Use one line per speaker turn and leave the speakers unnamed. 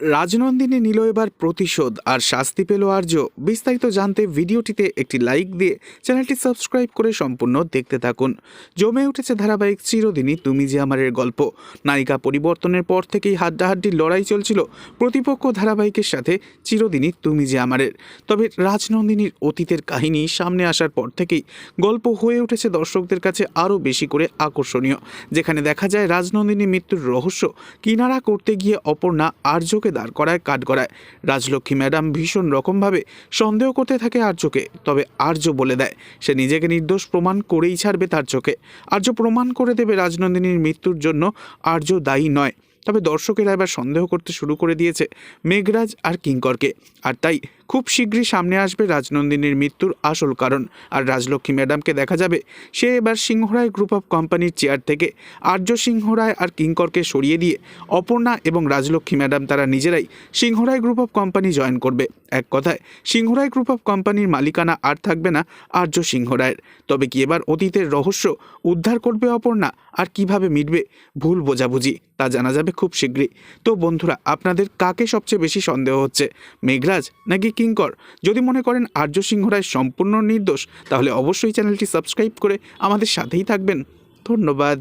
রাজনন্দিনী নিল এবার প্রতিশোধ আর শাস্তি পেল আর্য। বিস্তারিত জানতে ভিডিওটিতে একটি লাইক দিয়ে চ্যানেলটি সাবস্ক্রাইব করে সম্পূর্ণ দেখতে থাকুন। জমে উঠেছে ধারাবাহিক চিরদিনই তুমি যে আমারের গল্প। নায়িকা পরিবর্তনের পর থেকেই হাড্ডাহাড্ডির লড়াই চলছিল। প্রতিপক্ষ ধারাবাহিকের সাথে চিরদিনই তুমি যে আমারের তবে রাজনন্দিনীর অতীতের কাহিনী সামনে আসার পর থেকেই গল্প হয়ে উঠেছে দর্শকদের কাছে আরও বেশি করে আকর্ষণীয়। যেখানে দেখা যায় রাজনন্দিনী মৃত্যুর রহস্য, কিনারা করতে গিয়ে অপর্ণা আর্যকে দাঁড় করায়, কাঠ করায় রাজলক্ষ্মী ম্যাডাম ভীষণ রকমভাবে সন্দেহ করতে থাকে আর্যকে, তবে আর্য বলে দেয়, সে নিজেকে নির্দোষ প্রমাণ করেই ছাড়বে তার চোখে। আর্য প্রমাণ করে দেবে রাজনন্দিনীর মৃত্যুর জন্য, আর্য দায়ী নয়। তবে দর্শকেরা এবার সন্দেহ করতে শুরু করে দিয়েছে মেঘরাজ আর কিঙ্করকে। আর তাই খুব শীঘ্রই সামনে আসবে রাজনন্দিনীর মৃত্যুর আসল কারণ। আর রাজলক্ষ্মী ম্যাডামকে দেখা যাবে, সে এবার সিংহরায় গ্রুপ অফ কোম্পানির চেয়ার থেকে। আর্য সিংহরায় আর কিঙ্করকে সরিয়ে দিয়ে অপর্ণা এবং রাজলক্ষ্মী ম্যাডাম তারা নিজেরাই Singharoy group of company join করবে। এক কথায়, সিংহরায় গ্রুপ অফ কোম্পানির মালিকানা আর থাকবে না আর্য সিংহরায়ের। তবে কি এবার অতীতের রহস্য উদ্ধার করবে অপর্ণা? আর কীভাবে মিটবে? ভুল বোঝাবুঝি, তা জানা যাবে খুব শীঘ্রই। তো বন্ধুরা, আপনাদের কাকে সবচেয়ে বেশি সন্দেহ হচ্ছে, মেঘরাজ নাকি কিঙ্কর। যদি মনে করেন আর্য সিংহ রায় সম্পূর্ণ নির্দোষ, তাহলে অবশ্যই চ্যানেলটি সাবস্ক্রাইব করে আমাদের সাথেই থাকবেন। ধন্যবাদ।